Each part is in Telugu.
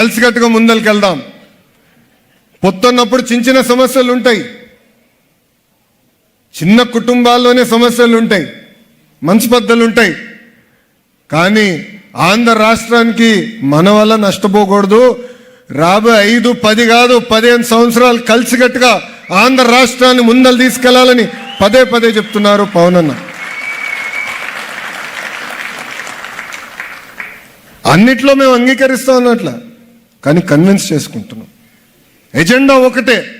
కలిసికట్టుగా ముందరికెళ్దాం పొత్తున్నప్పుడు చిన్న చిన్న సమస్యలు ఉంటాయి. చిన్న కుటుంబాల్లోనే సమస్యలు ఉంటాయి. మనస్పర్ధలు ఉంటాయి. కానీ ఆంధ్ర రాష్ట్రానికి మన వల్ల నష్టపోకూడదు. రాబోయే ఐదు పది కాదు పదిహేను సంవత్సరాలు కలిసికట్టుగా ఆంధ్ర రాష్ట్రాన్ని ముందలు తీసుకెళ్ళాలని పదే పదే చెప్తున్నారు పవన్ అన్న అన్నిట్లో మేము అంగీకరిస్తాం అన్నట్ల. కానీ కన్విన్స్ చేసుకుంటున్నాం. ఎజెండా ఒకటే.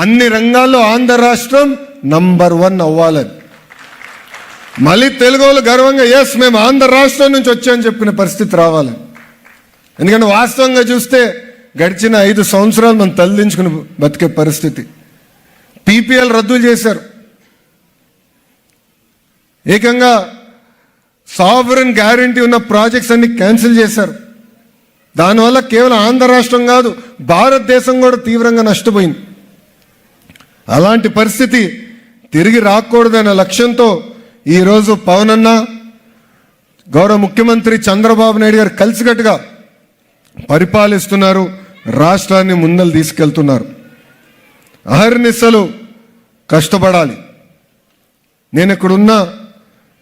అన్ని రంగాల్లో ఆంధ్ర రాష్ట్రం నంబర్ వన్ అవ్వాలని. మళ్ళీ తెలుగు వాళ్ళు గర్వంగా ఎస్ మేము ఆంధ్ర రాష్ట్రం నుంచి వచ్చామని చెప్పిన పరిస్థితి రావాలి. ఎందుకంటే వాస్తవంగా చూస్తే గడిచిన ఐదు సంవత్సరాలు మనం తలదించుకుని బతికే పరిస్థితి. పీపీఎల్ రద్దు చేశారు. ఏకంగా సావరన్ గ్యారంటీ ఉన్న ప్రాజెక్ట్స్ అన్ని క్యాన్సిల్ చేశారు. దానివల్ల కేవలం ఆంధ్ర రాష్ట్రం కాదు భారతదేశం కూడా తీవ్రంగా నష్టపోయింది. అలాంటి పరిస్థితి తిరిగి రాకూడదనే లక్ష్యంతో ఈరోజు పవన్ అన్న గౌరవ ముఖ్యమంత్రి చంద్రబాబు నాయుడు గారు కలిసికట్టుగా పరిపాలిస్తున్నారు రాష్ట్రాన్ని ముందలు తీసుకెళ్తున్నారు. అహర్నిశలు కష్టపడాలి. నేను ఇక్కడున్న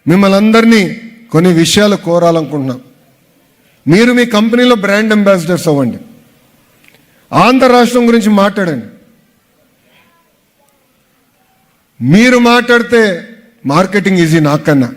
మిమ్మల్ని అందరినీ కొన్ని విషయాలు కోరాలనుకుంటున్నాను మీరు మీ కంపెనీలో బ్రాండ్ అంబాసిడర్స్ అవ్వండి. ఆంధ్ర రాష్ట్రం గురించి మాట్లాడండి. మీరు మాట్లాడితే మార్కెటింగ్ ఈజీ నాకన్నా.